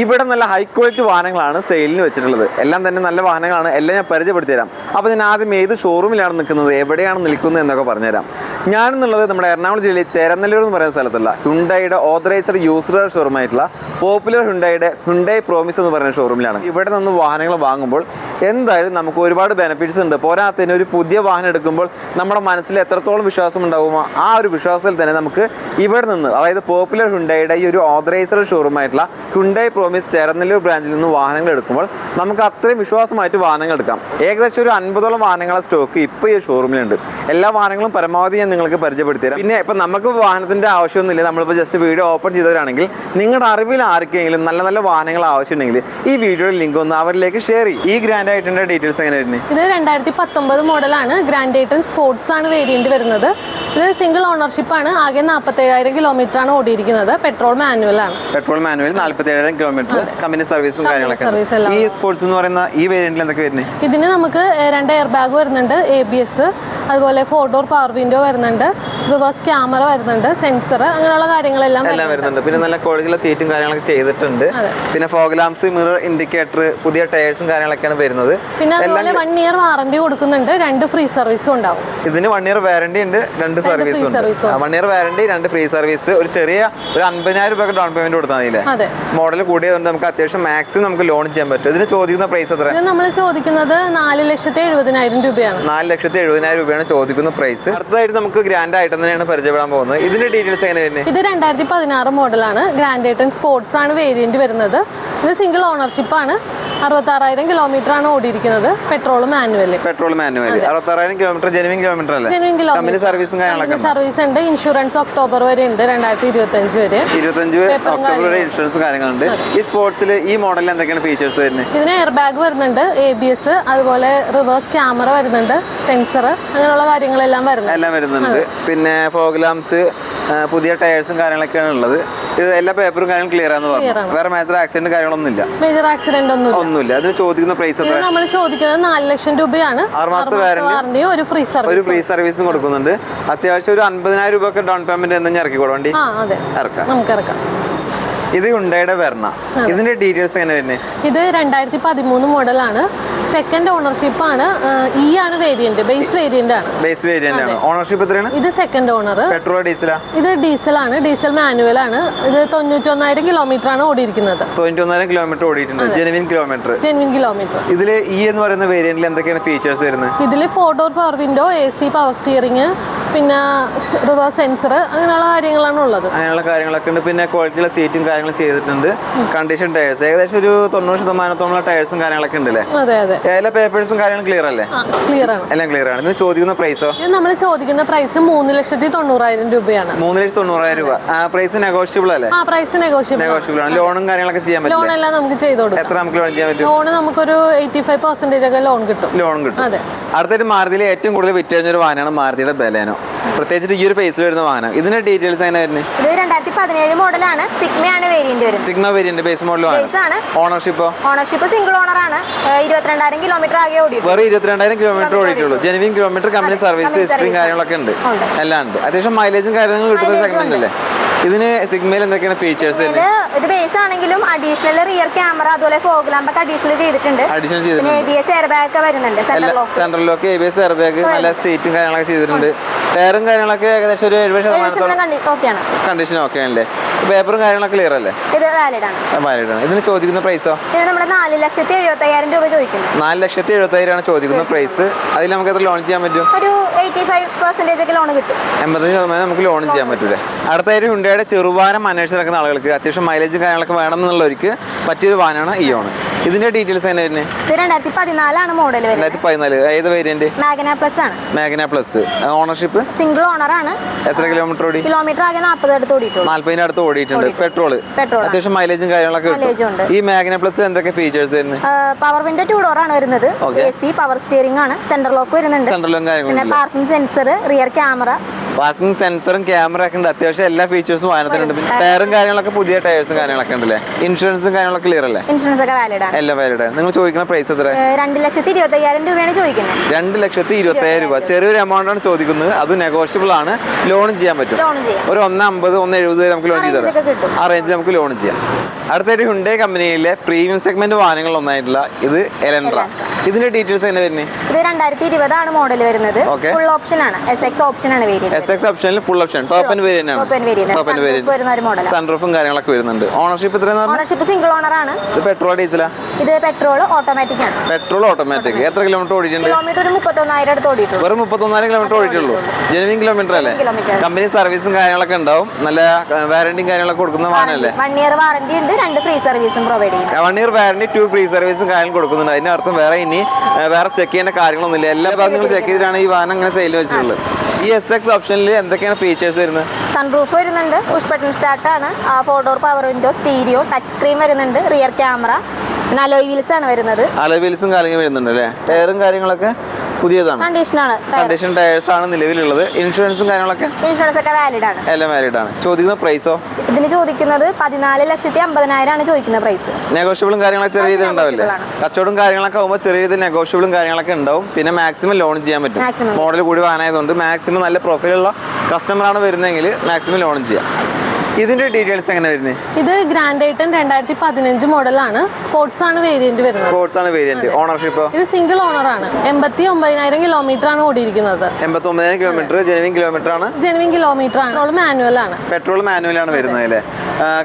ഇവിടെ നല്ല high quality വാഹനങ്ങളാണ് സെയിലിന് വെച്ചിട്ടുള്ളത്. എല്ലാം തന്നെ നല്ല വാഹനങ്ങളാണ്. എല്ലാം ഞാൻ പരിചയപ്പെടുത്തി തരാം അപ്പോൾ ഞാൻ ആദ്യം ഏത് ഷോറൂമിലാണ് നിൽക്കുന്നത് എവിടെയാണ് നിൽക്കുന്നത് എന്നൊക്കെ പറഞ്ഞുതരാം. ഞാനെന്നുള്ളത് നമ്മുടെ എറണാകുളം ജില്ലയിൽ ചേരനല്ലൂർ എന്ന് പറയുന്ന സ്ഥലത്തുള്ള ഹുണ്ടായുടെ ഓതറൈസ്ഡ് യൂസർ ഷോറൂമായിട്ടുള്ള പോപ്പുലർ ഹുണ്ടായുടെ ഹുണ്ടായി പ്രോമിസ് എന്ന് പറയുന്ന ഷോറൂമിലാണ് ഇവിടെ നിന്ന് വാഹനങ്ങൾ വാങ്ങുമ്പോൾ എന്തായാലും നമുക്ക് ഒരുപാട് ബെനഫിറ്റ്സ് ഉണ്ട്. പോരാത്തതിന് ഒരു പുതിയ വാഹനം എടുക്കുമ്പോൾ നമ്മുടെ മനസ്സിൽ എത്രത്തോളം വിശ്വാസം ഉണ്ടാകുമോ ആ ഒരു വിശ്വാസത്തിൽ തന്നെ നമുക്ക് ഇവിടെ നിന്ന് അതായത് പോപ്പുലർ ഹുണ്ടായുടെ ഈ ഒരു ഓതറൈസ്ഡ് ഷോറൂമായിട്ടുള്ള ഹുണ്ടായി പ്രോമിസ് ചേരനല്ലൂർ ബ്രാഞ്ചിൽ നിന്ന് വാഹനങ്ങൾ എടുക്കുമ്പോൾ നമുക്ക് അത്രയും വിശ്വാസമായിട്ട് വാഹനങ്ങൾ എടുക്കാം. ഏകദേശം ഒരു അൻപതോളം വാഹനങ്ങളെ സ്റ്റോക്ക് ഇപ്പോൾ ഈ ഷോറൂമിലുണ്ട് എല്ലാ വാഹനങ്ങളും പരമാവധി ഞാൻ നിങ്ങൾക്ക് പരിചയപ്പെടുത്തി തരാം പിന്നെ ഇപ്പം നമുക്ക് വാഹനത്തിന്റെ ആവശ്യമൊന്നുമില്ല. നമ്മളിപ്പോൾ ജസ്റ്റ് വീഡിയോ ഓപ്പൺ ചെയ്തവരാണെങ്കിൽ നിങ്ങളുടെ അറിവിൽ ആർക്കെങ്കിലും നല്ല നല്ല വാഹനങ്ങൾ ആവശ്യമുണ്ടെങ്കിൽ ഈ വീഡിയോയുടെ ലിങ്ക് ഒന്ന് അവരിലേക്ക് ഷെയർ ചെയ്യും. ഈ ഗ്രാൻഡ് ആയിട്ടിന്റെ ഡീറ്റെയിൽസ് എങ്ങനെയായിരുന്നു ഇത് രണ്ടായിരത്തി പത്തൊമ്പത് മോഡലാണ് ഗ്രാൻഡ് ഐറ്റൻ സ്പോർട്സ് ആണ് വേരിയന്റ് വരുന്നത്. ഇത് സിംഗിൾ ഓണർഷിപ്പ് ആണ്. ആകെ നാൽപ്പത്തേഴായിരം കിലോമീറ്റർ ആണ് ഓടിയിരിക്കുന്നത്. പെട്രോൾ മാനുവൽ ആണ്. പെട്രോൾ മാനുവൽ നാല്പത്തി ഏഴായിരം കിലോമീറ്റർ കമ്പനി സർവീസും കാര്യങ്ങളൊക്കെ. ഈ സ്പോർട്സ് എന്ന് പറയുന്ന ഈ വേരിയന്റിൽ എന്തൊക്കെ വരുന്നത് ഇതിന് നമുക്ക് രണ്ട് എയർ ബാഗ് വരുന്നുണ്ട്. എ ബി എസ് അതുപോലെ ഫോർ ഡോർ പവർ വിൻഡോ വരുന്നുണ്ട്. റിവേഴ്സ് ക്യാമറ വരുന്നുണ്ട്. സെൻസർ അങ്ങനെയുള്ള കാര്യങ്ങളെല്ലാം എല്ലാം വരുന്നുണ്ട്. പിന്നെ നല്ല ക്വാളിറ്റിയുള്ള സീറ്റും കാര്യങ്ങളൊക്കെ ചെയ്തിട്ടുണ്ട്. പിന്നെ ഫോഗ്ലാംസ് മിറർ ഇൻഡിക്കേറ്റർ പുതിയ ടയേഴ്സും കാര്യങ്ങളൊക്കെയാണ് വരുന്നത്. പിന്നെ അതുപോലെ വൺ ഇയർ വാറണ്ടി കൊടുക്കുന്നുണ്ട്. രണ്ട് ഫ്രീ സർവീസും ഉണ്ടാവും. ഇതിന് വൺ ഇയർ വാറണ്ടി ഉണ്ട്. രണ്ട് സർവീസും വൺ ഇയർ വാറണ്ടി രണ്ട് ഫ്രീ സർവീസ് ഒരു ചെറിയ ഒരു അൻപതിനായിരം രൂപ ഡൗൺ പേയ്മെന്റ് കൊടുത്താൽ മതി മോഡൽ കൂടിയതുകൊണ്ട് നമുക്ക് അത്യാവശ്യം മാക്സിമം നമുക്ക് ലോൺ ചെയ്യാൻ പറ്റും. ഇതിന് ചോദിക്കുന്ന പ്രൈസ് എത്ര നമ്മൾ ചോദിക്കുന്നത് നാല് ലക്ഷത്തി എഴുപതിനായിരം രൂപയാണ്. നാല് ലക്ഷത്തി എഴുപതിനായിരം രൂപയാണ് ചോദിക്കുന്ന പ്രൈസ് അടുത്തതായിട്ട് നമുക്ക് ഗ്രാൻഡ് ആയിട്ട് തന്നെയാണ് പരിചയപ്പെടാൻ പോകുന്നത്. ഇതിന്റെ ഡീറ്റെയിൽസ് എങ്ങനെ തന്നെ ഇത് രണ്ടായിരത്തി പതിനാറ് മോഡലാണ് ഗ്രാൻഡ് ഐറ്റൻ സ്പോർട്സ് ആണ് വേരിയന്റ് വരുന്നത്. ഇത് സിംഗിൾ ഓണർഷിപ്പ് ആണ്. അറുപത്താറായിരം കിലോമീറ്റർ ആണ് ഓടിയിരിക്കുന്നത് പെട്രോൾ മാനുവൽ പെട്രോൾ മാനുവൽ അറുപത്താറായിരം കിലോമീറ്റർ ജെനുവിൻ കിലോമീറ്റർ അല്ലേ? ജെനുവിൻ കിലോമീറ്റർ സർവീസും കാര്യങ്ങളൊക്കെ സർവീസ് ഉണ്ട്? ഇൻഷുറൻസ് ഒക്ടോബർ വരെ ഉണ്ട് രണ്ടായിരത്തി ഇരുപത്തി അഞ്ച് വരെ ഇരുപത്തഞ്ച് ഒക്ടോബർ വരെ ഇൻഷുറൻസ് കാര്യങ്ങളുണ്ട്. ഈ സ്പോർട്സിൽ ഈ മോഡലിൽ എന്തൊക്കെയാണ് ഫീച്ചേഴ്സ് വരുന്നത്? ഇതിന് എയർ ബാഗ് വരുന്നുണ്ട് എ ബി എസ് അതുപോലെ റിവേഴ്സ് ക്യാമറ വരുന്നുണ്ട് സെൻസർ അങ്ങനെയുള്ള കാര്യങ്ങളെല്ലാം വരുന്നുണ്ട്. എല്ലാം വരുന്നുണ്ട്. പിന്നെ ഫോഗ്ലാംസ് പുതിയ ടയേഴ്സും കാര്യങ്ങളൊക്കെയാണ് ഉള്ളത്. ഇത് എല്ലാ പേപ്പറും കാര്യങ്ങളും ക്ലിയർ ആണെന്ന് പറഞ്ഞു. വേറെ മേജർ ആക്സിഡന്റ് കാര്യങ്ങളൊന്നും ഇല്ല മേജർ ആക്സിഡന്റ് ഒന്നുമില്ല. ഒന്നുമില്ല. അതിന് ചോദിക്കുന്ന പ്രൈസ് എത്ര? നമ്മൾ ചോദിക്കുന്നത് നാല് ലക്ഷം രൂപയാണ്. ആറ് മാസത്തെ വാറണ്ടി ഒരു ഫ്രീ സർവീസ് ഒരു ഫ്രീ സർവീസും കൊടുക്കുന്നുണ്ട്. അത്യാവശ്യം ഒരു അൻപതിനായിരം രൂപ ഒക്കെ ഡൗൺ പേയ്മെന്റ് എന്തെങ്കിലും ഇറക്കി അതെ. ഇറക്കാം. നമുക്ക് ഇറക്കാം. ഇത് ഉണ്ടായുടെ വെർണ ഇതിന്റെ ഡീറ്റെയിൽസ് എങ്ങനെ വരുന്നത്? ഇത് രണ്ടായിരത്തി പതിമൂന്ന് മോഡലാണ് സെക്കൻഡ് ഓണർഷിപ്പ് ആണ് ഈ ആണ് വേരിയന്റ് ബേസ് വേരിയന്റ് ആണ്. ബേസ് വേരിയന്റ് ആണ്. ഓണർഷിപ്പ് എത്രയാണ്? ഇത് സെക്കൻഡ് ഓണർ പെട്രോൾ ഡീസലാ ഇത് ഡീസൽ ആണ് ഡീസൽ മാനുവൽ ആണ്. ഇത് തൊണ്ണൂറ്റൊന്നായിരം കിലോമീറ്റർ ആണ് ഓടിയിരിക്കുന്നത്. തൊണ്ണൂറ്റി ഒന്നായിരം കിലോമീറ്റർ ഓടിയിട്ടുണ്ട് ജെനുവിൻ കിലോമീറ്റർ ജെനുവിൻ കിലോമീറ്റർ ഇതിൽ ഇ എന്ന് പറയുന്ന വേരിയന്റിൽ എന്തൊക്കെയാണ് ഫീച്ചേഴ്സ് വരുന്നത്? ഇതിൽ four door power window A C power steering പിന്നെ റിവേഴ്സ് സെൻസർ അങ്ങനെയുള്ള കാര്യങ്ങളാണ് ഉള്ളത്. അങ്ങനെയുള്ള കാര്യങ്ങളൊക്കെ ഉണ്ട്. പിന്നെ ക്വാളിറ്റിയുള്ള സീറ്റും കാര്യങ്ങളും ചെയ്തിട്ടുണ്ട്. കണ്ടീഷൻ ടയേഴ്സ് ഏകദേശം ഒരു തൊണ്ണൂറ് ശതമാനത്തോളം ടയേഴ്സും കാര്യങ്ങളൊക്കെ ഉണ്ട് അല്ലേ അതെ അതെ. എല്ലാ പേപ്പേഴ്സും കാര്യങ്ങളും ക്ലിയർ അല്ലേ? ക്ലിയർ ആണ്. എല്ലാം ക്ലിയർ ആണ്. ഇതിന് ചോദിക്കുന്ന പ്രൈസോ ഇത് നമ്മൾ ചോദിക്കുന്ന പ്രൈസ് മൂന്ന് ലക്ഷത്തി തൊണ്ണൂറായിരം രൂപയാണ്. മൂന്ന് ലക്ഷത്തി തൊണ്ണൂറായിരം രൂപ. പ്രൈസ് നെഗോഷ്യബിൾ അല്ലേ? ആ പ്രൈസ് നെഗോഷ്യബിൾ നെഗോഷ്യബിൾ ആണ്. ലോണും കാര്യങ്ങളൊക്കെ ചെയ്യാൻ പറ്റും ലോൺ എല്ലാം നമുക്ക് ചെയ്തു കൊടുക്കാം. എത്ര നമുക്ക് ലോൺ ചെയ്യാൻ പറ്റും? ലോൺ നമുക്കൊരു എയ്റ്റി ഫൈവ് പെർസെന്റേജ് ഒക്കെ ലോൺ കിട്ടും. ലോൺ കിട്ടും. അതെ. അടുത്തൊരു മാരുതിയിൽ ഏറ്റവും കൂടുതൽ വിറ്റഴിഞ്ഞ ഒരു വാഹനമാണ് മാരുതിയുടെ ബലേനോ പ്രത്യേകിച്ച് ഈ ഒരു ഫേസിൽ വരുന്ന വാഹനം. ഇതിന്റെ ഡീറ്റെയിൽസ് എങ്ങനെ വരുന്നത് ഇത് രണ്ടായിരത്തി പതിനേഴ് മോഡലാണ് സിഗ്മയാണ് വേരിയന്റ് വരുന്നത്. സിഗ്മ വേരിയന്റ് ബേസ് ആണ്. ഓണർഷിപ്പോ ഓണർഷിപ്പ് സിംഗിൾ ഓണർ ആണ്. ഇരുപത്തിരണ്ടായിരം കിലോമീറ്റർ ആകെ ഓടി വെറും ഇരുപത്തിരണ്ടായിരം കിലോമീറ്റർ ഓടിയിട്ടുള്ളൂ. ജെനുവിൻ കിലോമീറ്റർ കമ്പനി സർവീസ് ഹിസ്റ്ററിയും. കാര്യങ്ങളൊക്കെ ഉണ്ട്. അല്ലാണ്ട് എല്ലാം ഉണ്ട്. അത്യാവശ്യം മൈലേജും കാര്യങ്ങളും കിട്ടുന്ന സെഗ്മെന്റ് അല്ലേ? ഇതിന് സിഗ്മയിൽ എന്തൊക്കെയാണ് ഫീച്ചേഴ്സ് ഇത് ഇത് ബേസ് ആണെങ്കിലും അഡീഷണൽ റിയർ ക്യാമറ അതുപോലെ ഫോഗ് ലാമ്പ് ഒക്കെ അഡീഷണൽ ചെയ്തിട്ടുണ്ട്. അഡീഷണൽ പിന്നെ എ ചെയ്തിട്ടുണ്ട്. ബി എസ് എയർ ബാഗ് ഒക്കെ വരുന്നുണ്ട് central lock A B S airbag നല്ല സീറ്റും കാര്യങ്ങളൊക്കെ ചെയ്തിട്ടുണ്ട്. ടയറും കാര്യങ്ങളൊക്കെ ഏകദേശം ഒരു എഴുപത് ശതമാനത്തോളം ആണ്. കണ്ടീഷൻ ഓക്കെ ആണല്ലേ? പേപ്പറും കാര്യങ്ങളൊക്കെ ക്ലിയർ അല്ലേ? ഇത് വാലിഡ് ആണ്. വാലിഡ് ആണ്. ഇതിന് ചോദിക്കുന്ന പ്രൈസോ ഇതിന് നമ്മൾ നാല് ലക്ഷത്തി എഴുപത്തി അയ്യായിരം രൂപ ചോദിക്കുന്നു. നാല് ലക്ഷത്തി എഴുപത്തയ്യായിരം ആണ് ചോദിക്കുന്ന. പ്രൈസ് അതിൽ നമുക്ക് എത്ര ലോൺ ചെയ്യാൻ പറ്റും? ഒരു എയ്റ്റി ഫൈവ് പെർസെന്റേജ് ഒക്കെ ലോൺ കിട്ടും. എൺപത്തഞ്ച് ശതമാനം നമുക്ക് ലോൺ ചെയ്യാൻ പറ്റൂലേ? അടുത്തായിട്ട് ഹുണ്ടയുടെ ചെറുവാനം അന്വേഷിച്ച് നടക്കുന്ന ആളുകൾക്ക് അത്യാവശ്യം മൈലേജും കാര്യങ്ങളൊക്കെ വേണം എന്നുള്ളവർക്ക് പറ്റിയൊരു വാനാണ് ഈ ഓൺ ഇതിന്റെ ഡീറ്റെയിൽസ് എങ്ങനെ വരുന്നത് ഇത് രണ്ടായിരത്തി പതിനാലാണ് മോഡൽ വരുന്നത്. രണ്ടായിരത്തി പതിനാല്. ഏത് വേരിയന്റ് മാഗ്ന പ്ലസ് ആണ്. Magna plus ownership single owner ആണ്. എത്ര കിലോമീറ്റർ ഓടി? കിലോമീറ്റർ ആകെ നാൽപ്പത് അടുത്ത് ഓടിയിട്ടുള്ളൂ. നാല്പതിന് അടുത്ത് ഓടിയിട്ടുണ്ട്. പെട്രോൾ പെട്രോൾ അത്യാവശ്യം മൈലേജും കാര്യങ്ങളൊക്കെ Mileage ഉണ്ട്. കിട്ടും ഈ മാഗ്ന പ്ലസ് എന്തൊക്കെ ഫീച്ചേഴ്സ് വരുന്നത് പവർ വിൻഡോ ടു ഡോർ ആണ് വരുന്നത്. Okay. A C power steering ആണ്. സെന്റർ ലോക്ക് വരുന്നുണ്ട്. സെന്റർ സെൻട്രലും പിന്നെ കാര്യങ്ങളും parking sensor rear camera parking സെൻസറും camera ഒക്കെ ഉണ്ട്. അത്യാവശ്യം എല്ലാ ഫീച്ചേഴ്സും വാഹനത്തിനുണ്ട് പിന്നെ ടയറും കാര്യങ്ങളൊക്കെ പുതിയ ടയേഴ്സും കാര്യങ്ങളൊക്കെ ഉണ്ടല്ലേ? ഇൻഷുറൻസും കാര്യങ്ങളൊക്കെ ക്ലിയർ അല്ലേ? ഇൻഷുറൻസ് ഒക്കെ വാലിഡ് ആണ്. എല്ലാം വാലിഡ് ആണ്. നിങ്ങൾ ചോദിക്കുന്ന പ്രൈസ് എത്ര? രണ്ട് ലക്ഷത്തി ഇരുപത്തി അയ്യായിരം രൂപയാണ് ചോദിക്കുന്നത്. രണ്ട് ലക്ഷത്തി ഇരുപത്തയ്യായിരം രൂപ. ചെറിയൊരു എമൗണ്ട് ആണ് ചോദിക്കുന്നത്. അത് നെഗോഷ്യബിൾ ആണ്. ലോൺ ചെയ്യാൻ പറ്റും. ഒരു ഒന്ന് അമ്പത് ഒന്ന് എഴുപത് വരെ നമുക്ക് ലോൺ ചെയ്ത് തരാം. കിട്ടും. ആ റേഞ്ചിൽ നമുക്ക് ലോൺ ചെയ്യാം. അടുത്തായിട്ട് ഹുണ്ടേ കമ്പനിയിലെ പ്രീമിയം സെഗ്മെന്റ് വാഹനങ്ങൾ ഒന്നായിട്ടുള്ള ഇത് എലൻഡ്ര ഇതിന്റെ ഡീറ്റെയിൽസ് എങ്ങനെ വരുന്നത്. ഇത് രണ്ടായിരത്തി ആണ്. മോഡൽ വരുന്നത്. ഫുൾ ഓപ്ഷൻ ആണ് എസ് എക്സ് ഓപ്ഷൻ ആണ്. എസ് എക്സ് ഓപ്ഷനിൽ full option top end variant സൺറൂഫും കാര്യങ്ങളൊക്കെ വരുന്നുണ്ട്. ഓണർഷിപ്പ് ഓണർഷിപ്പ് സിംഗിൾ ഓണർ ആണ്. ഇത് പെട്രോൾ ഡീസലാ ഇത് പെട്രോൾ ഓട്ടോമാറ്റിക് ആണ്. പെട്രോൾ ഓട്ടോമാറ്റിക് എത്ര കിലോമീറ്റർ ഓടിയിട്ടുണ്ട്? കിലോമീറ്റർ ഒരു മുപ്പത്തൊന്നായിരം അടുത്ത് ഓടിയിട്ടുള്ളൂ. വെറും മുപ്പത്തൊന്നായിരം കിലോമീറ്റർ ഓടിയിട്ടുള്ളൂ. ജെനുവിൻ കിലോമീറ്റർ അല്ലേ? കമ്പനി സർവീസും കാര്യങ്ങളൊക്കെ ഉണ്ടാവും. നല്ല വാറന്റിയും കാര്യങ്ങളൊക്കെ കൊടുക്കുന്ന വാഹനമല്ലേ? വൺ ഇയർ വാറണ്ടി ഉണ്ട്. രണ്ട് ഫ്രീ സർവീസും പ്രൊവൈഡ് ചെയ്യും one year warranty two free സർവീസും കാര്യങ്ങളും കൊടുക്കുന്നുണ്ട്. അതിന്റെ അർത്ഥം വേറെ ഇനി ആ, വേറെ ചെക്ക് ചെയ്യേണ്ട കാര്യങ്ങളൊന്നുമില്ല. എല്ലാ ഭാഗം നിങ്ങൾ ചെക്ക് ചെയ്തിട്ടാണ് ഈ വാഹനം അങ്ങനെ സെയിൽ വെച്ചിട്ടുള്ളത്. ഈ എസ് എക്സ് ഓപ്ഷനിൽ എന്തൊക്കെയാണ് ഫീച്ചേഴ്സ് വരുന്നത്? സൺറൂഫ് വരുന്നുണ്ട് പുഷ് ബട്ടൺ സ്റ്റാർട്ട് ആണ് four door power window stereo touch screen വരുന്നുണ്ട് റിയർ ക്യാമറ അലോയ് വീൽസ് ആണ് വരുന്നത്. അലോയ് വീൽസും കാര്യങ്ങളും വരുന്നുണ്ട് അല്ലേ? ടയറും കാര്യങ്ങളൊക്കെ? പുതിയതാണ്. കണ്ടീഷനാണ്. കണ്ടീഷൻ ടയേഴ്സ് ആണ് നിലവിലുള്ളത്. ഇൻഷുറൻസും കാര്യങ്ങളൊക്കെ? ഇൻഷുറൻസ് ഒക്കെ വാലിഡ് ആണ്. എല്ലാം വാലിഡ് ആണ്. ചോദിക്കുന്ന പ്രൈസോ ഇതിന് ചോദിക്കുന്നത് പതിനാല് ലക്ഷത്തി അമ്പതിനായിരം ആണ് ചോദിക്കുന്ന പ്രൈസ് നെഗോഷ്യബിളും കാര്യങ്ങളൊക്കെ ചെറിയ രീതിയിൽ ഉണ്ടാവില്ലേ കച്ചവടം കാര്യങ്ങളൊക്കെ ആകുമ്പോൾ ചെറിയ രീതിയിൽ നെഗോഷ്യബിളും കാര്യങ്ങളൊക്കെ ഉണ്ടാവും. പിന്നെ മാക്സിമം ലോൺ ചെയ്യാൻ പറ്റും. മോഡൽ കൂടി വാനായതുകൊണ്ട് മാക്സിമം നല്ല പ്രൊഫൈലുള്ള കസ്റ്റമറാണ് വരുന്നതെങ്കിൽ മാക്സിമം ലോൺ ചെയ്യാം. ഇതിന്റെ ഡീറ്റെയിൽസ് എങ്ങനെ വരുന്നത് ഇത് ഗ്രാൻഡ് ഐറ്റൻ രണ്ടായിരത്തി പതിനഞ്ച് മോഡലാണ്. സ്പോർട്സ് ആണ് വേരിയന്റ് വരുന്നത്. സ്പോർട്സ് ആണ് വേരിയന്റ് ഓണർഷിപ്പ് ഇത് സിംഗിൾ ഓണർ ആണ്. എൺപത്തി ഒമ്പതിനായിരം കിലോമീറ്റർ ആണ് ഓടിയിരിക്കുന്നത്. എൺപത്തി ഒമ്പതിനായിരം കിലോമീറ്റർ ജെനുവിൻ കിലോമീറ്റർ ആണ്? ജെനുവിൻ കിലോമീറ്റർ ആണ്. പെട്രോൾ മാനുവൽ ആണ്. പെട്രോൾ മാനുവൽ ആണ് വരുന്നത് അല്ലേ?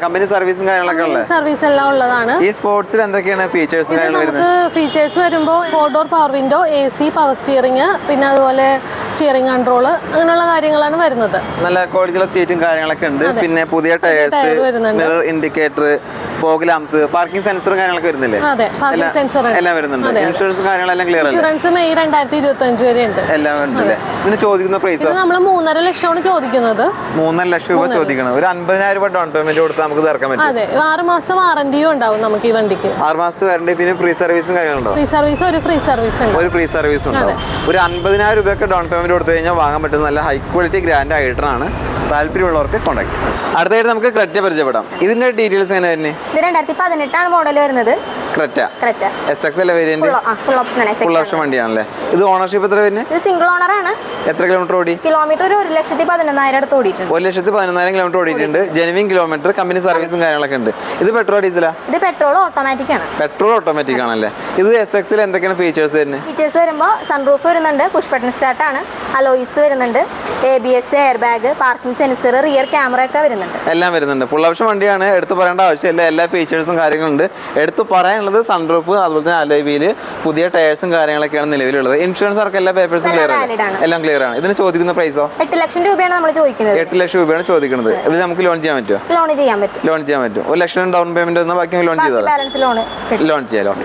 കമ്പനി സർവീസും കാര്യങ്ങളൊക്കെ ഉള്ളത് സർവീസ് എല്ലാം ഉള്ളതാണ്. ഈ സ്പോർട്സിൽ എന്തൊക്കെയാണ് ഫീച്ചേഴ്സ് നമുക്ക് ഫീച്ചേഴ്സ് വരുമ്പോൾ four door power window A C power steering പിന്നെ അതുപോലെ സ്റ്റിയറിംഗ് കൺട്രോൾ അങ്ങനെയുള്ള കാര്യങ്ങളാണ് വരുന്നത്. നല്ല ക്വാളിറ്റിയുള്ള സീറ്റും കാര്യങ്ങളൊക്കെ ഉണ്ട്. പിന്നെ പുതിയ tyres mirror indicator fog lamps parking സെൻസറും കാര്യങ്ങളൊക്കെ വരുന്നില്ലേ? അതെ. പാർക്കിംഗ് സെൻസർ എല്ലാം വരുന്നുണ്ട്. ഇൻഷുറൻസ് കാര്യങ്ങളെല്ലാം ക്ലിയർ ഇൻഷുറൻസ് മെയ് രണ്ടായിരത്തി ഇരുപത്തി അഞ്ച് വരെ ഉണ്ട്. എല്ലാം വരുന്നില്ലേ ഇതിന് ചോദിക്കുന്ന പ്രൈസ് നമ്മൾ മൂന്നര ലക്ഷമാണ് ചോദിക്കുന്നത്. മൂന്നര ലക്ഷം രൂപ ചോദിക്കണം. ഒരു അൻപതിനായിരം രൂപ ഡൗൺ പേയ്മെന്റ് കൊടുത്താൽ നമുക്ക് തീർക്കാൻ പറ്റും. അതെ. ആറ് മാസത്തെ വാറന്റിയും ഉണ്ടാവും നമുക്ക് ഈ വണ്ടിക്ക്. ആറ് മാസത്തെ വാറന്റി പിന്നെ ഫ്രീ സർവീസും കാര്യങ്ങളുണ്ടോ ഫ്രീ സർവീസ് ഒരു ഫ്രീ സർവീസ് ഉണ്ട്. ഒരു ഫ്രീ സർവീസും ഉണ്ടാവും. ഒരു അൻപതിനായിരം രൂപയൊക്കെ ഡൗൺ പേയ്മെന്റ് കൊടുത്തു കഴിഞ്ഞാൽ വാങ്ങാൻ പറ്റുന്ന നല്ല ഹൈ ക്വാളിറ്റി ഗ്രാൻഡ് ഐറ്ററാണ് താല്പര്യമുള്ളവർക്ക് കോൺടാക്ട് അടുത്തായിട്ട് നമുക്ക് ക്രെറ്റ പരിചയപ്പെടാം. ഇതിന്റെ ഡീറ്റെയിൽസ് എങ്ങനെ വരുന്നത് ഇത് രണ്ടായിരത്തി പതിനെട്ടാണ് മോഡൽ വരുന്നത്. ക്രെറ്റ. കറക്റ്റ് എസ് എക്സ് അല്ലേ variant full option full option വണ്ടിയാണല്ലേ? ഇത് ഓണർഷിപ്പ് എത്ര വരുന്നത് ഇത് സിംഗിൾ ഓണർ ആണ്. എത്ര കിലോമീറ്റർ ഓടി? കിലോമീറ്റർ ഒരു ലക്ഷത്തി പതിനൊന്നായിരം അടുത്ത് ഓടിയിട്ടുണ്ട്. ഒരു ലക്ഷത്തി പതിനൊന്നായിരം കിലോമീറ്റർ ഓടിയിട്ടുണ്ട്. ജെനുവിൻ കിലോമീറ്റർ കമ്പനി സർവീസും കാര്യങ്ങളൊക്കെ ഉണ്ട്. ഇത് പെട്രോൾ ഡീസലാ ഇത് പെട്രോൾ ഓട്ടോമാറ്റിക് ആണ്. പെട്രോൾ ഓട്ടോമാറ്റിക് ആണല്ലേ? ഇത് എസ് എക്സിൽ എന്തൊക്കെയാണ് ഫീച്ചേഴ്സ് വരുന്നത് ഫീച്ചേഴ്സ് വരുമ്പോൾ സൺറൂഫ് വരുന്നുണ്ട് പുഷ് ബട്ടൺ സ്റ്റാർട്ട് ആണ്. അലോയിസ് വരുന്നുണ്ട് A B S air bag parking sensor rear camera ഒക്കെ വരുന്നുണ്ട്. എല്ലാം വരുന്നുണ്ട്. ഫുൾ ഓപ്ഷൻ വണ്ടിയാണ്. എടുത്തു പറയേണ്ട ആവശ്യമില്ല. എല്ലാ ഫീച്ചേഴ്സും കാര്യങ്ങളുണ്ട് എടുത്ത് പറയാനുള്ളത് സൺറൂഫ് അതുപോലെ തന്നെ അലോവിയിൽ പുതിയ ടയേഴ്സും കാര്യങ്ങളൊക്കെയാണ് നിലവിലുള്ളത്. ഇൻഷുറൻസ് അവർക്ക് എല്ലാ പേപ്പേഴ്സും ക്ലിയർ ആണ്. എല്ലാം ക്ലിയർ ആണ്. ഇതിന് ചോദിക്കുന്ന പ്രൈസോ എട്ട് ലക്ഷം രൂപയാണ് നമ്മൾ ചോദിക്കുന്നത്. എട്ട് ലക്ഷം രൂപയാണ് ചോദിക്കുന്നത്. ഇത് നമുക്ക് ലോൺ ചെയ്യാൻ പറ്റുമോ ലോൺ ചെയ്യാൻ പറ്റും. ലോൺ ചെയ്യാൻ പറ്റും. ഒരു ലക്ഷം ഡൗൺ പേയ്മെന്റ് ബാക്കി ലോൺ ചെയ്താൽ ലോൺ ചെയ്യാം ലോൺ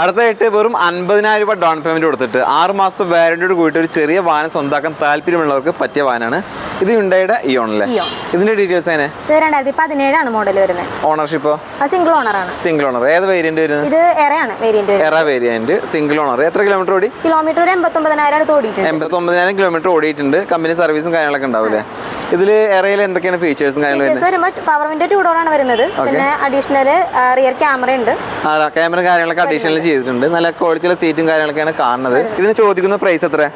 അടുത്തായിട്ട് വെറും അൻപതിനായിരം രൂപ ഡൗൺ പേയ്മെന്റ് കൊടുത്തിട്ട് ആറ് മാസത്തെ വാരണ്ടിയോട് കൂടിയിട്ട് ഒരു ചെറിയ വാഹനം സ്വന്തമാക്കാൻ താല്പര്യമുള്ളവർക്ക് പറ്റിയ വാഹനമാണ്. ഇത് ഉണ്ടായുടെ ഈ ഓണല്ലേ ഇതിന്റെ ഡീറ്റെയിൽസ് എങ്ങനെ? ഇത് രണ്ടായിരത്തി പതിനേഴാണ് മോഡൽ വരുന്നത്. ഓണർഷിപ്പോ സിംഗിൾ ഓണർ ആണ്. സിംഗിൾ ഓണർ ഏത് വേരിയന്റ് വരുന്നത്? ഇത് എറയാണ് വേരിയന്റ് എറ വേരിയന്റ് സിംഗിൾ ഓണർ എത്ര കിലോമീറ്റർ ഓടി? കിലോമീറ്റർ എൺപത്തി ഒമ്പതിനായിരം ഓടിയിട്ടുണ്ട്. എൺപത്തി ഒമ്പതിനായിരം കിലോമീറ്റർ ഓടിയിട്ടുണ്ട് കമ്പനി സർവീസും കാര്യങ്ങളൊക്കെ ഉണ്ടാവില്ലേ? ഇതിൽ എറയിൽ എന്തൊക്കെയാണ് ഫീച്ചേഴ്സും കാര്യങ്ങളും വരുമ്പോൾ പവർ വിൻഡോ ടു ഡോർ ആണ് വരുന്നത്. പിന്നെ അഡീഷണൽ റിയർ ക്യാമറ ഉണ്ട്. ആ ക്യാമറ കാര്യങ്ങളൊക്കെ അഡീഷണൽ ചെയ്തിട്ടുണ്ട്. നല്ല ക്വാളിറ്റിയുള്ള സീറ്റും കാര്യങ്ങളൊക്കെയാണ് കാണുന്നത്. ഇതിന് ചോദിക്കുന്ന പ്രൈസ് എത്ര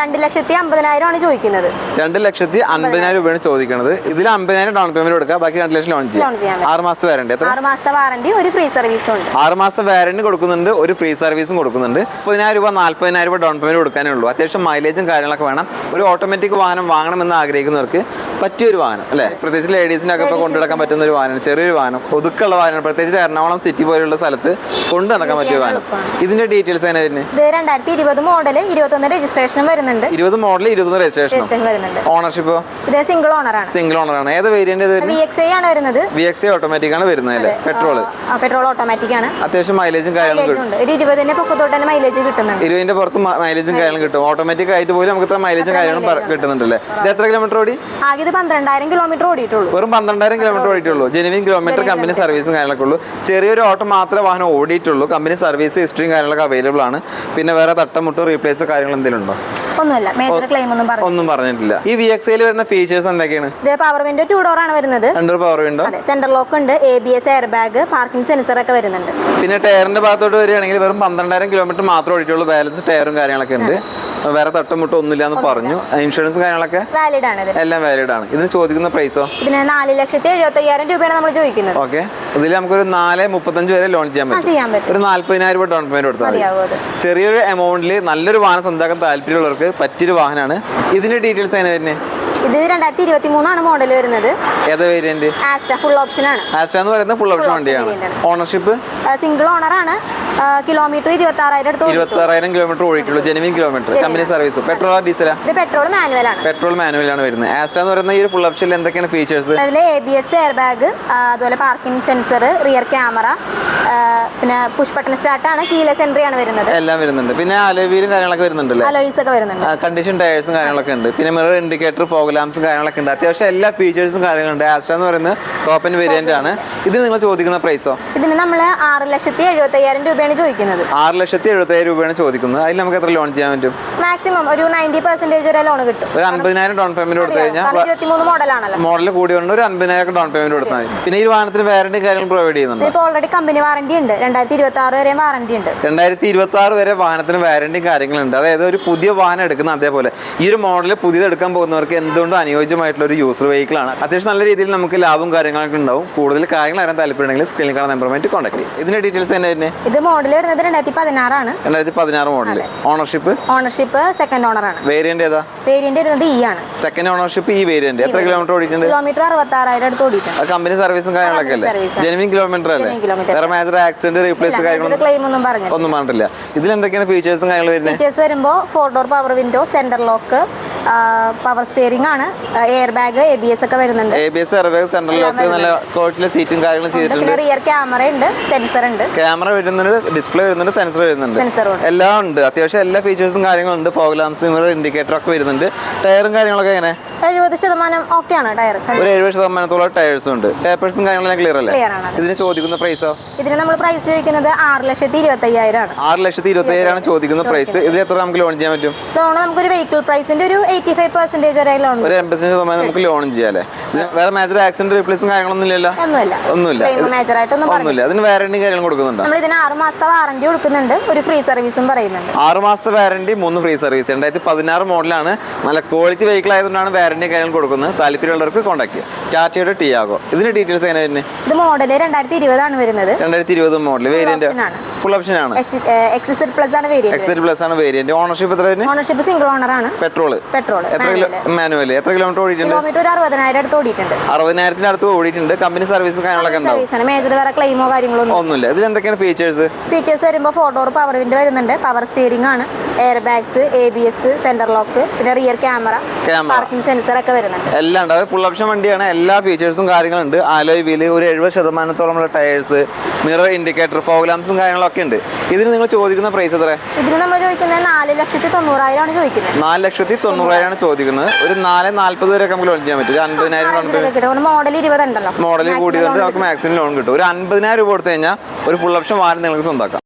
രണ്ട് ലക്ഷത്തി അമ്പതിനായിരം ആണ് ചോദിക്കുന്നത്. രണ്ട് ലക്ഷത്തി അൻപതിനായിരം രൂപയാണ് ചോദിക്കുന്നത് ഇതിൽ അമ്പതിനായിരം ഡൗൺ പേയ്മെന്റ് കൊടുക്കുക. ബാക്കി രണ്ട് ലക്ഷം ലോൺ ചെയ്യാം. ആറ് മാസത്തെ വാറണ്ടി ആറ് മാസത്തെ വാറണ്ടി ഒരു ഫ്രീ സർവീസും ഉണ്ട്. ആറ് മാസത്തെ വാറണ്ടി കൊടുക്കുന്നുണ്ട്. ഒരു ഫ്രീ സർവീസും കൊടുക്കുന്നുണ്ട്. മുപ്പതിനായിരം രൂപ നാല്പതിനായിരം രൂപ ഡൗൺ പേയ്മെന്റ് കൊടുക്കാനേ ഉള്ളൂ. അത്യാവശ്യം മൈലേജും കാര്യങ്ങളൊക്കെ വേണം. ഒരു ഓട്ടോമാറ്റിക് വാഹനം വാങ്ങണമെന്ന് ആഗ്രഹിക്കുന്നവർക്ക് പറ്റിയൊരു വാഹനം അല്ലേ? പ്രത്യേകിച്ച് ലേഡീസിനൊക്കെ ഇപ്പോൾ കൊണ്ടു നടക്കാൻ പറ്റുന്ന ഒരു വാഹനം ചെറിയൊരു വാഹനം ഒതുക്കുള്ള വാഹനം പ്രത്യേകിച്ച് എറണാകുളം സിറ്റി പോലെയുള്ള സ്ഥലത്ത് കൊണ്ടു നടക്കാൻ പറ്റിയ വാഹനം. ഇതിന്റെ ഡീറ്റെയിൽസ് എങ്ങനെ വരുന്നത് രണ്ടായിരത്തി ഇരുപത് മോഡൽ ഇരുപത്തൊന്ന് രജിസ്ട്രേഷനും വരുന്നുണ്ട്. ഇരുപത് മോഡൽ ഇരുപത് രജിസ്ട്രേഷനും രജിസ്ട്രേഷൻ വരുന്നുണ്ട്. ഓണർഷിപ്പോ ഇത് സിംഗിൾ ഓണർ ആണ്. സിംഗിൾ ഓണർ ആണ്. ഏത് വേരിയന്റ് വി എക്സ് ഐ ആണ് വരുന്നത്. വി എക്സ് ഓട്ടോമാറ്റിക് ആണ് വരുന്നത് അല്ലേ? പെട്രോൾ പെട്രോൾ ഓട്ടോമാറ്റിക് ആണ്. അത്യാവശ്യം മൈലേജും കാര്യങ്ങളും ഒരു ഇരുപതിന്റെ പൊക്കത്തോട്ട് തന്നെ മൈലേജ് കിട്ടുന്നുണ്ട്. ഇരുപതിന്റെ പുറത്ത് മൈലേജും കാര്യങ്ങളും കിട്ടും. ഓട്ടോമാറ്റിക് ആയിട്ട് പോലും നമുക്ക് മൈലേജും കാര്യങ്ങളും കിട്ടുന്നുണ്ടല്ലേ? ഇത് എത്ര കിലോമീറ്റർ ഓടി? ആകെ ഇത് പന്ത്രണ്ടായിരം കിലോമീറ്റർ ഓടിയിട്ടുള്ളൂ. വെറും പന്ത്രണ്ടായിരം കിലോമീറ്റർ ഓടിയിട്ടുള്ളൂ. ജെനുവിൻ കിലോമീറ്റർ കമ്പനി സർവീസും കാര്യങ്ങളൊക്കെ ഉള്ളൂ. ചെറിയൊരു ഓട്ടോ മാത്രമേ വാഹനം ഓടിയിട്ടുള്ളൂ. കമ്പനി സർവീസ് ഹിസ്റ്ററിയും കാര്യങ്ങളൊക്കെ അവൈലബിൾ ആണ്. പിന്നെ വേറെ തട്ടമുട്ടോ റീപ്ലേസ് കാര്യങ്ങൾ എന്തെങ്കിലും ഉണ്ടോ? ഒന്നുമില്ല മേജർ ക്ലെയിം ഒന്നും പറഞ്ഞു ഒന്നും പറഞ്ഞിട്ടില്ല. ഈ വി എക്സ് വരുന്ന ഫീച്ചേഴ്സ് എന്തൊക്കെയാണ്? ഇത് പവർ വിൻഡോ ടു ഡോർ ആണ് വരുന്നത്. രണ്ടൊരു പവർ വിൻഡോ അതെ സെന്റർ ലോക്ക് ഉണ്ട് A B S air bag parking sensor ഒക്കെ വരുന്നുണ്ട്. പിന്നെ ടയറിന്റെ ഭാഗത്തോട്ട് വരികയാണെങ്കിൽ വെറും പന്ത്രണ്ടായിരം കിലോമീറ്റർ മാത്രമേ ഓടിയിട്ടുള്ളൂ. ബാലൻസ് ടയറും കാര്യങ്ങളൊക്കെ ഉണ്ട്. വേറെ തട്ടമുട്ടോ ഒന്നുമില്ല. എന്ന് പറഞ്ഞു ഇൻഷുറൻസ് കാര്യങ്ങളൊക്കെ? വാലിഡ് ആണ് എല്ലാം വാലിഡ് ആണ്. ഇതിന് ചോദിക്കുന്ന പ്രൈസോ ഇതിന് നാല് ലക്ഷത്തി എഴുപത്തി അയ്യായിരം രൂപയാണ് നമ്മൾ ചോദിക്കുന്നത്. ഓക്കെ ഇതിൽ നമുക്കൊരു നാല് മുപ്പത്തഞ്ച് വരെ ലോൺ ചെയ്യാൻ പറ്റും. ഒരു നാല്പതിനായിരം രൂപ ഡൗൺ പേയ്മെന്റ് കൊടുത്താൽ ചെറിയൊരു എമൗണ്ടിൽ നല്ലൊരു വാഹനം സ്വന്തമാക്കാൻ താല്പര്യമുള്ളവർക്ക് പറ്റിയൊരു വാഹനമാണ് ഇതിന്റെ ഡീറ്റെയിൽസ് എങ്ങനെ വരുന്നത് ഇത് രണ്ടായിരത്തി ഇരുപത്തി മൂന്നാണ് മോഡൽ വരുന്നത്. ഏതാ വേരിയന്റ് ആസ്റ്റ ഫുൾ ഓപ്ഷൻ ആണ്. ആസ്റ്റ എന്ന് പറയുന്നത് ഫുൾ ഓപ്ഷൻ വണ്ടിയാണ്. ഓണർഷിപ്പ് സിംഗിൾ ഓണർ ആണ്. കിലോമീറ്റർ ഇരുപത്തി ആറായിരം അടുത്ത്. Kilometre ഓടിയിട്ടുള്ളൂ. Genuine kilometre company service petrol ഡീസലാ ഇത് പെട്രോൾ മാനുവൽ ആണ്. പെട്രോൾ മാനുവൽ ആണ് വരുന്നത്. ആസ്ട്ര എന്ന് പറയുന്ന ഈ ഒരു ഫുൾ ഓപ്ഷനിൽ എന്തൊക്കെയാണ് ഫീച്ചേഴ്സ് അതിൽ A B S air bag അതുപോലെ പാർക്കിംഗ് സെൻസർ റിയർ ക്യാമറ പിന്നെ പുഷ് ബട്ടൺ സ്റ്റാർട്ട് ആണ്. കീലെസ് എൻട്രി ആണ് വരുന്നത്. എല്ലാം വരുന്നുണ്ട്. പിന്നെ അലോവീലും കാര്യങ്ങളൊക്കെ വരുന്നുണ്ടല്ലേ? അലോയിസ് ഒക്കെ വരുന്നുണ്ട്. കണ്ടീഷൻ ടയേഴ്സും കാര്യങ്ങളൊക്കെ ഉണ്ട്. പിന്നെ മിറർ ഇൻഡിക്കേറ്റർ ഫോഗ് ലാംസും കാര്യങ്ങളൊക്കെ ഉണ്ട്. അത്യാവശ്യം എല്ലാ ഫീച്ചേഴ്സും കാര്യങ്ങളുണ്ട് ആസ്ട്ര എന്ന് പറയുന്നത് ടോപ്പ് ആൻഡ് വേരിയന്റ് ആണ്. ഇത് നിങ്ങൾ ചോദിക്കുന്ന പ്രൈസോ ഇതിന് നമ്മൾ ആറ് ലക്ഷത്തി എഴുപത്തി അയ്യായിരം രൂപയാണ് ചോദിക്കുന്നത്. ആറ് ലക്ഷത്തി എഴുപത്തായിരം രൂപയാണ് ചോദിക്കുന്നത്. അതിൽ നമുക്ക് എത്ര ലോൺ ചെയ്യാൻ പറ്റും? മാക്സിമം ഒരു നയന്റി പെർസെന്റേജ് വരെ ലോൺ കിട്ടും. ഒരു അൻപതിനായിരം ഡൗൺ പേയ്മെന്റ് കൊടുത്തു കഴിഞ്ഞാൽ മോഡലാണല്ലോ. മോഡൽ കൂടിയുണ്ട് ഒരു അൻപതിനായിരം ഡൗൺ പേയ്മെന്റ് കൊടുത്താൽ മതി. പിന്നെ ഈ വാഹനത്തിന് വാറണ്ടി കാര്യങ്ങൾ പ്രൊവൈഡ് ചെയ്യുന്നുണ്ട്? ഇപ്പോൾ ഓൾറെഡി കമ്പനി വാറന്റി ഉണ്ട്. രണ്ടായിരത്തി ഇരുപത്തി ആറ് വരെ വാറന്റി ഉണ്ട്. രണ്ടായിരത്തി ഇരുപത്തി ആറ് വരെ വാഹനത്തിന് വാറന്റി കാര്യങ്ങളുണ്ട്. അതായത് ഒരു പുതിയ വാഹനം എടുക്കുന്ന അതേപോലെ. ഈ ഒരു മോഡൽ പുതിയത് എടുക്കാൻ പോകുന്നവർക്ക് എന്തുകൊണ്ടും അനുയോജ്യമായിട്ടുള്ള ഒരു യൂസർ വെഹിക്കിൾ ആണ്. അത്യാവശ്യം നല്ല രീതിയിൽ നമുക്ക് ലാഭവും കാര്യങ്ങളൊക്കെ ഉണ്ടാവും. കൂടുതൽ കാര്യങ്ങൾ അറിയാൻ താല്പര്യമുണ്ടെങ്കിൽ സ്ക്രീനിൽ കാണുന്ന നമ്പറുമായിട്ട് കോൺടാക്ട് ചെയ്യും. ഇതിന്റെ ഡീറ്റെയിൽസ് തന്നെ ഇത് മോഡൽ വരുന്നത് രണ്ടായിരത്തി പതിനാറാണ് രണ്ടായിരത്തി പതിനാറ് model ownership ownership second owner ആണ്. വേരിയന്റ് ഏതാ? വേരിയന്റ് വരുന്നത് ഈ ആണ്. സെക്കൻഡ് ഓണർഷിപ്പ് ഈ വേരിയന്റ് എത്ര കിലോമീറ്റർ ഓടിയിട്ടുണ്ട്? കിലോമീറ്റർ അറുപത്തി ആറായിരം അടുത്ത് ഓടിയിട്ടുണ്ട്. കമ്പനി സർവീസും കാര്യങ്ങളൊക്കെ അല്ലേ? ജനുവിൻ കിലോമീറ്റർ അല്ലേ? വേറെ മേജർ ആക്സിഡന്റ് റീപ്ലേസ് കാര്യങ്ങളൊന്നും ക്ലെയിം ഒന്നും പറഞ്ഞു ഒന്നും പറഞ്ഞിട്ടില്ല. ഇതിൽ എന്തൊക്കെയാണ് ഫീച്ചേഴ്സും കാര്യങ്ങളും വരുന്നത്? ഫീച്ചേഴ്സ് വരുമ്പോൾ four door power window centre lock power steering ആണ്. Air bag A B S ഒക്കെ വരുന്നുണ്ട്. എ ബി എസ് സെർവേസ് സെൻട്രലിലൊക്കെ നല്ല കോച്ചിലെ സീറ്റും കാര്യങ്ങളും ചെയ്തിട്ടുണ്ട് പിന്നെ റിയർ ക്യാമറ ഉണ്ട് സെൻസർ ഉണ്ട്. ക്യാമറ വരുന്നുണ്ട് ഡിസ്പ്ലേ വരുന്നുണ്ട് സെൻസർ വരുന്നുണ്ട്. എല്ലാം ഉണ്ട്. അത്യാവശ്യം എല്ലാ ഫീച്ചേഴ്സും കാര്യങ്ങളും ഉണ്ട്. ഫോഗ് ലാംസ് ഇൻഡിക്കേറ്റർ ഒക്കെ വരുന്നുണ്ട്. ടയറും കാര്യങ്ങളൊക്കെ എങ്ങനെ? എഴുപത് ശതമാനം ഓക്കെ ആണ് ടയർ ഒരു എഴുപത് ശതമാനത്തോളം ടയേഴ്സും ഉണ്ട്. പേപ്പേഴ്സും കാര്യങ്ങളെല്ലാം ക്ലിയർ അല്ലേ? ആണ്. ഇതിന് ചോദിക്കുന്ന പ്രൈസോ ഇതിന് നമ്മൾ പ്രൈസ് ചോദിക്കുന്നത് ആറ് ലക്ഷത്തി ഇരുപത്തി അയ്യായിരം ആണ്. ആറ് ലക്ഷത്തി ഇരുപത്തി ഏഴാണ് ചോദിക്കുന്ന പ്രൈസ് ഇതിന് എത്ര നമുക്ക് ലോൺ ചെയ്യാൻ പറ്റും? ലോൺ നമുക്ക് ഒരു വെഹിക്കിൾ പ്രൈസിന്റെ ഒരു എയ്റ്റി ഫൈവ് പെർസെന്റേജ് വരെ ലോൺ ഒരു എൺപത്തഞ്ച് ശതമാനം നമുക്ക് ലോണും ചെയ്യാം വേറെ മേജർ ആക്സിഡന്റ് റീപ്ലേസും കാര്യങ്ങളൊന്നും ഇല്ലല്ലോ ഒന്നുമില്ല. ഒന്നുമില്ല മേജർ ആയിട്ടൊന്നും ഒന്നുമില്ല. അതിന് വാറണ്ടി കാര്യങ്ങളും കൊടുക്കുന്നുണ്ടോ? നമ്മൾ ഇതിന് ആറ് മാസത്തെ വാറന്റി കൊടുക്കുന്നുണ്ട്. ഒരു ഫ്രീ സർവീസും പറയുന്നുണ്ട്. ആറ് മാസത്തെ വാറണ്ടി മൂന്ന് ഫ്രീ സർവീസ് രണ്ടായിരത്തി പതിനാറ് മോഡലാണ് നല്ല ക്വാളിറ്റി വെഹിക്കിൾ ആയതുകൊണ്ടാണ് വാറണ്ടി കാര്യങ്ങൾ കൊടുക്കുന്നത്. താല്പര്യമുള്ളവർക്ക് കോൺടാക്ട് ചെയ്യുക ടാറ്റയുടെ ടിയാഗോ ഇതിന്റെ ഡീറ്റെയിൽസ് എങ്ങനെ വരുന്നത് ഇത് മോഡൽ രണ്ടായിരത്തി ഇരുപതാണ് വരുന്നത് രണ്ടായിരത്തി ഇരുപത് മോഡൽ വേരിയന്റ് ആണ്. ഫുൾ ഓപ്ഷൻ ആണ്. എക്സിസെഡ് പ്ലസ് ആണ് വേരിയന്റ് എക്സൈറ്റ് പ്ലസ് ആണ് വേരിയന്റ് ഓണർഷിപ്പ് എത്ര ഓണർഷിപ്പ് സിംഗിൾ ഓണർ ആണ്. പെട്രോൾ പെട്രോൾ എത്ര മാനുവൽ എത്ര കിലോമീറ്റർ ഓടിയിട്ടുണ്ട്? കിലോമീറ്റർ ഒരു അറുപതിനായിരം അടുത്ത് ഓടിയിട്ടുണ്ട്. അറുപതിനായിരത്തിന്റെ അടുത്ത് ഓടിയിട്ടുണ്ട്. കമ്പനി സർവീസും കാര്യങ്ങളൊക്കെ ഉണ്ടാവും സർവീസ് മേജർ വേറെ ക്ലെയിമോ കാര്യങ്ങളോ ഒന്നുമില്ല. ഇതിൽ എന്തൊക്കെയാണ് ഫീച്ചേഴ്സ് ഫീച്ചേഴ്സ് വരുമ്പോൾ ഫോർ ഡോർ പവർ വിൻഡോ വരുന്നുണ്ട്. പവർ സ്റ്റിയറിംഗ് ആണ്. Air bags A B S centre lock പിന്നെ റിയർ ക്യാമറ പാർക്കിംഗ് സെൻസർ ഒക്കെ വരുന്നുണ്ട്. എല്ലാം ഉണ്ട്. അത് ഫുൾ ഓപ്ഷൻ വണ്ടിയാണ്. എല്ലാ ഫീച്ചേഴ്സും കാര്യങ്ങളുണ്ട്. ആലോയ് വീൽ ഒരു എഴുപത് ശതമാനത്തോളമുള്ള ടയേഴ്സ് മിറർ ഇൻഡിക്കേറ്റർ ഫോഗ്ലാംസും കാര്യങ്ങളൊക്കെ ഉണ്ട്. ഇതിന് നിങ്ങൾ ചോദിക്കുന്ന പ്രൈസ് എത്ര ഇതിന് നമ്മൾ ചോദിക്കുന്നത് നാല് ലക്ഷത്തി തൊണ്ണൂറായിരം ആണ് ചോദിക്കുന്നത്. നാല് ലക്ഷത്തി തൊണ്ണൂറായിരമാണ് ചോദിക്കുന്നത്. ഒരു നാല് നാല്പത് വരെ നമുക്ക് ലോൺ ചെയ്യാൻ പറ്റും. ഒരു അൻപതിനായിരം ലോൺ മോഡൽ ഇരുപത് ഉണ്ടല്ലോ മോഡൽ കൂടിയതുകൊണ്ട് നമുക്ക് മാക്സിമം ലോൺ കിട്ടും. ഒരു അൻപതിനായിരം രൂപ കൊടുത്തു കഴിഞ്ഞാൽ ഒരു ഫുൾ ഓപ്ഷൻ വാഹനം നിങ്ങൾക്ക് സ്വന്തമാക്കാം